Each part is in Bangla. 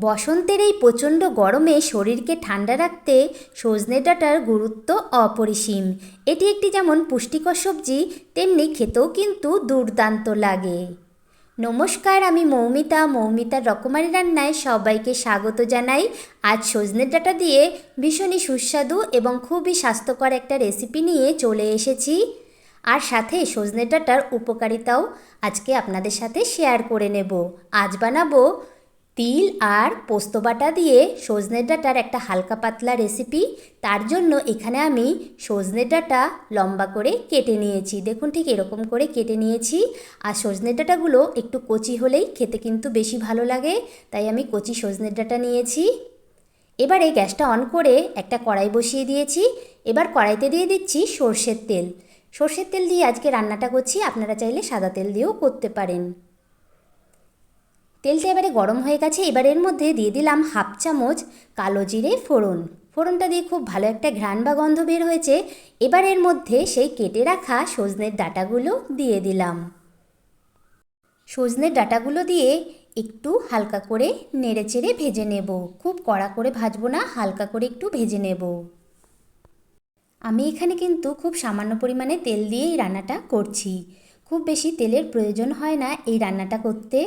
বসন্তের এই প্রচণ্ড গরমে শরীরকে ঠান্ডা রাখতে সজনে ডাঁটার গুরুত্ব অপরিসীম। এটি একটি যেমন পুষ্টিকর সবজি, তেমনি খেতেও কিন্তু দুর্দান্ত লাগে। নমস্কার, আমি মৌমিতা। মৌমিতার রকমারি রান্নায় সবাইকে স্বাগত জানাই। আজ সজনের ডাঁটা দিয়ে ভীষণই সুস্বাদু এবং খুবই স্বাস্থ্যকর একটা রেসিপি নিয়ে চলে এসেছি। আর সাথে সজনে ডাঁটার উপকারিতাও আজকে আপনাদের সাথে শেয়ার করে নেব। আজ বানাবো তিল আর পোস্ত বাটা দিয়ে সজনে ডাঁটার একটা হালকা পাতলা রেসিপি তার জন্য এখানে আমি সজনে ডাঁটা লম্বা করে কেটে নিয়েছি। দেখুন ঠিক এরকম করে কেটে নিয়েছি। আর সজনে ডাঁটাগুলো একটু কচি হলেই খেতে কিন্তু বেশি ভালো লাগে। তাই আমি কচি সজনে ডাঁটা নিয়েছি। এবারে গ্যাসটা অন করে একটা কড়াই বসিয়ে দিয়েছি। এবার কড়াইতে দিয়ে দিচ্ছি সর্ষের তেল। সর্ষের তেল দিয়ে আজকে রান্নাটা করছি। আপনারা চাইলে সাদা তেল দিয়েও করতে পারেন। তেলটা এবারে গরম হয়ে গেছে, এবার এর মধ্যে দিয়ে দিলাম হাফ চামচ কালো জিরে ফোড়ন। ফোড়নটা দিয়ে খুব ভালো একটা ঘ্রাণ বা গন্ধ বের হয়েছে, এবার এর মধ্যে সেই কেটে রাখা সজনের ডাটাগুলো দিয়ে দিলাম। সজনের ডাটাগুলো দিয়ে একটু হালকা করে নেড়ে চেড়ে ভেজে নেব, খুব কড়া করে ভাজবো না, হালকা করে একটু ভেজে নেব। আমি এখানে কিন্তু খুব সামান্য পরিমাণে তেল দিয়ে এই রান্নাটা করছি। খুব বেশি তেলের প্রয়োজন হয় না এই রান্নাটা করতে।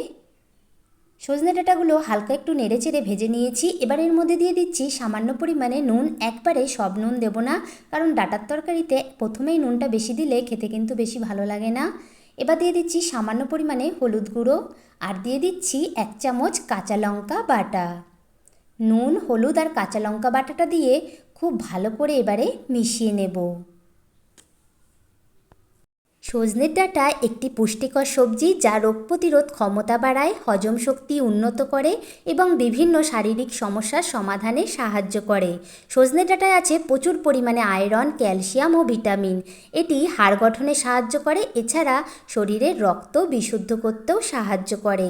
সজনে ডাঁটাগুলো হালকা একটু নেড়ে চেড়ে ভেজে নিয়েছি। এবার এর মধ্যে দিয়ে দিচ্ছি সামান্য পরিমাণে নুন। একবারে সব নুন দেব না, কারণ ডাটার তরকারিতে প্রথমেই নুনটা বেশি দিলে খেতে কিন্তু বেশি ভালো লাগে না। এবার দিয়ে দিচ্ছি সামান্য পরিমাণে হলুদ গুঁড়ো আর দিয়ে দিচ্ছি এক চামচ কাঁচা লঙ্কা বাটা। নুন, হলুদ আর কাঁচা লঙ্কা বাটাটা দিয়ে খুব ভালো করে এবারে মিশিয়ে নেব। সজনের ডাঁটা একটি পুষ্টিকর সবজি যা রোগ প্রতিরোধ ক্ষমতা বাড়ায়, হজম শক্তি উন্নত করে এবং বিভিন্ন শারীরিক সমস্যার সমাধানে সাহায্য করে। সজনে ডাঁটায় আছে প্রচুর পরিমাণে আয়রন, ক্যালসিয়াম ও ভিটামিন। এটি হাড় গঠনে সাহায্য করে, এছাড়া শরীরের রক্ত বিশুদ্ধ করতেও সাহায্য করে।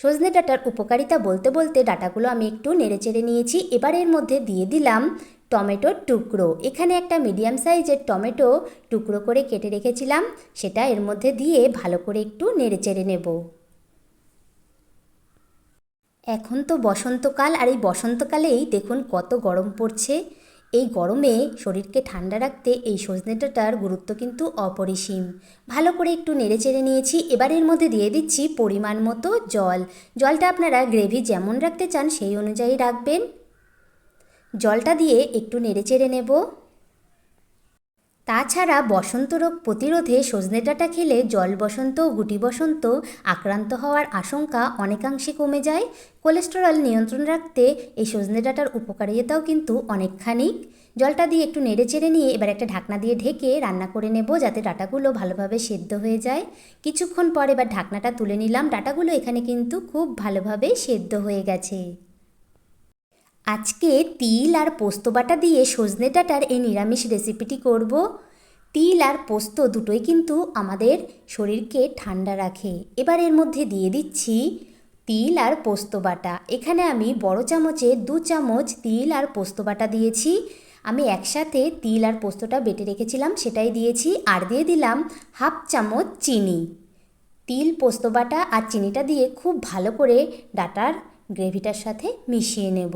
সজনে ডাঁটার উপকারিতা বলতে বলতে ডাটাগুলো আমি একটু নেড়েচেড়ে নিয়েছি। এবার এর মধ্যে দিয়ে দিলাম টমেটোর টুকরো। এখানে একটা মিডিয়াম সাইজের টমেটো টুকরো করে কেটে রেখেছিলাম। সেটা এর মধ্যে দিয়ে ভালো করে একটু নেড়েচেড়ে নেব। এখন তো বসন্তকাল, আর এই বসন্তকালেই দেখুন কত গরম পড়ছে। এই গরমে শরীরকে ঠান্ডা রাখতে এই সজনে ডাঁটার গুরুত্ব কিন্তু অপরিসীম। ভালো করে একটু নেড়ে নেড়েচেড়ে নিয়েছি। এবার এর মধ্যে দিয়ে দিচ্ছি পরিমাণ মতো জল। জলটা আপনারা গ্রেভি যেমন রাখতে চান সেই অনুযায়ী রাখবেন। জলটা দিয়ে একটু নেড়ে নেড়েচেড়ে নেব। তাছাড়া বসন্ত রোগ প্রতিরোধে সজনে ডাঁটা খেলে জল বসন্ত গুটি বসন্ত আক্রান্ত হওয়ার আশঙ্কা অনেকাংশে কমে যায়। কোলেস্টেরল নিয়ন্ত্রণ রাখতে এই সজনে ডাঁটার উপকারিতাও কিন্তু অনেকখানি। জলটা দিয়ে একটু নেড়ে চেড়ে নিয়ে এবার একটা ঢাকনা দিয়ে ঢেকে রান্না করে নেব যাতে ডাটাগুলো ভালোভাবে সেদ্ধ হয়ে যায়। কিছুক্ষণ পর এবার ঢাকনাটা তুলে নিলাম। ডাটাগুলো এখানে কিন্তু খুব ভালোভাবে সেদ্ধ হয়ে গেছে। আজকে তিল আর পোস্ত বাটা দিয়ে সজনে ডাঁটার এই নিরামিষ রেসিপিটি করব। তিল আর পোস্ত দুটোই কিন্তু আমাদের শরীরকে ঠান্ডা রাখে। এবার এর মধ্যে দিয়ে দিচ্ছি তিল আর পোস্ত বাটা। এখানে আমি বড় চামচে দু চামচ তিল আর পোস্ত বাটা দিয়েছি। আমি একসাথে তিল আর পোস্তটা বেটে রেখেছিলাম, সেটাই দিয়েছি। আর দিয়ে দিলাম হাফ চামচ চিনি। তিল, পোস্ত বাটা আর চিনিটা দিয়ে খুব ভালো করে ডাটার গ্রেভিটার সাথে মিশিয়ে নেব।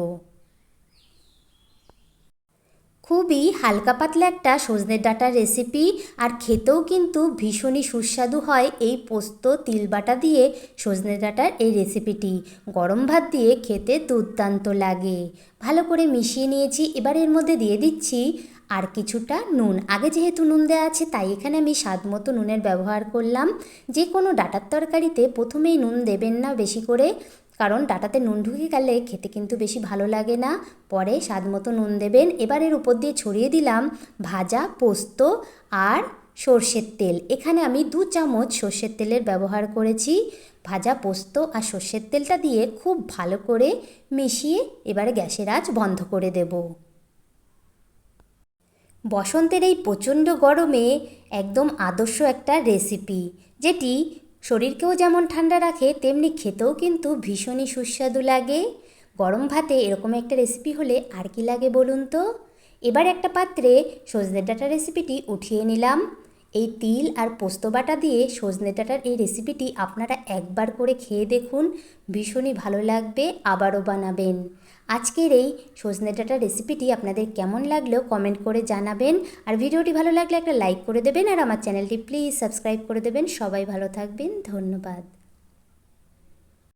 খুবই হালকা পাতলা একটা সজনের ডাঁটার রেসিপি আর খেতেও কিন্তু ভীষণই সুস্বাদু হয় এই পোস্ত তিল বাটা দিয়ে সজনে ডাঁটার এই রেসিপিটি গরম ভাত দিয়ে খেতে দুর্দান্ত লাগে। ভালো করে মিশিয়ে নিয়েছি, এবার এর মধ্যে দিয়ে দিচ্ছি আর কিছুটা নুন। আগে যেহেতু নুন দেওয়া আছে, তাই এখানে আমি স্বাদ মতো নুনের ব্যবহার করলাম। যে কোনো ডাটার তরকারিতে প্রথমেই নুন দেবেন না বেশি করে। কারণ ডাটাতে নুন ঢুকে গেলে খেতে কিন্তু বেশি ভালো লাগে না। পরে স্বাদ মতো নুন দেবেন। এবার এর উপর দিয়ে ছড়িয়ে দিলাম ভাজা, পোস্ত আর সর্ষের তেল। এখানে আমি দু চামচ সর্ষের তেলের ব্যবহার করেছি। ভাজা, পোস্ত আর সর্ষের তেলটা দিয়ে খুব ভালো করে মিশিয়ে এবারে গ্যাসের আঁচ বন্ধ করে দেব। বসন্তের এই প্রচণ্ড গরমে একদম আদর্শ একটা রেসিপি, যেটি শরীরকেও যেমন ঠান্ডা রাখে, তেমনি খেতেও কিন্তু ভীষণই সুস্বাদু লাগে। গরম ভাতে এরকম একটা রেসিপি হলে আর কি লাগে বলুন তো? এবার একটা পাত্রে সজনে ডাটা রেসিপিটি উঠিয়ে নিলাম। এই তিল আর পোস্ত বাটা দিয়ে সজনে ডাঁটার এই রেসিপিটি আপনারা একবার করে খেয়ে দেখুন। ভীষণই ভালো লাগবে, আবারও বানাবেন। আজকের এই সজনে ডাঁটার রেসিপিটি আপনাদের কেমন লাগল কমেন্ট করে জানাবেন। আর ভিডিওটি ভালো লাগলে একটা লাইক করে দেবেন আর আমার চ্যানেলটি প্লিজ সাবস্ক্রাইব করে দেবেন। সবাই ভালো থাকবেন, ধন্যবাদ।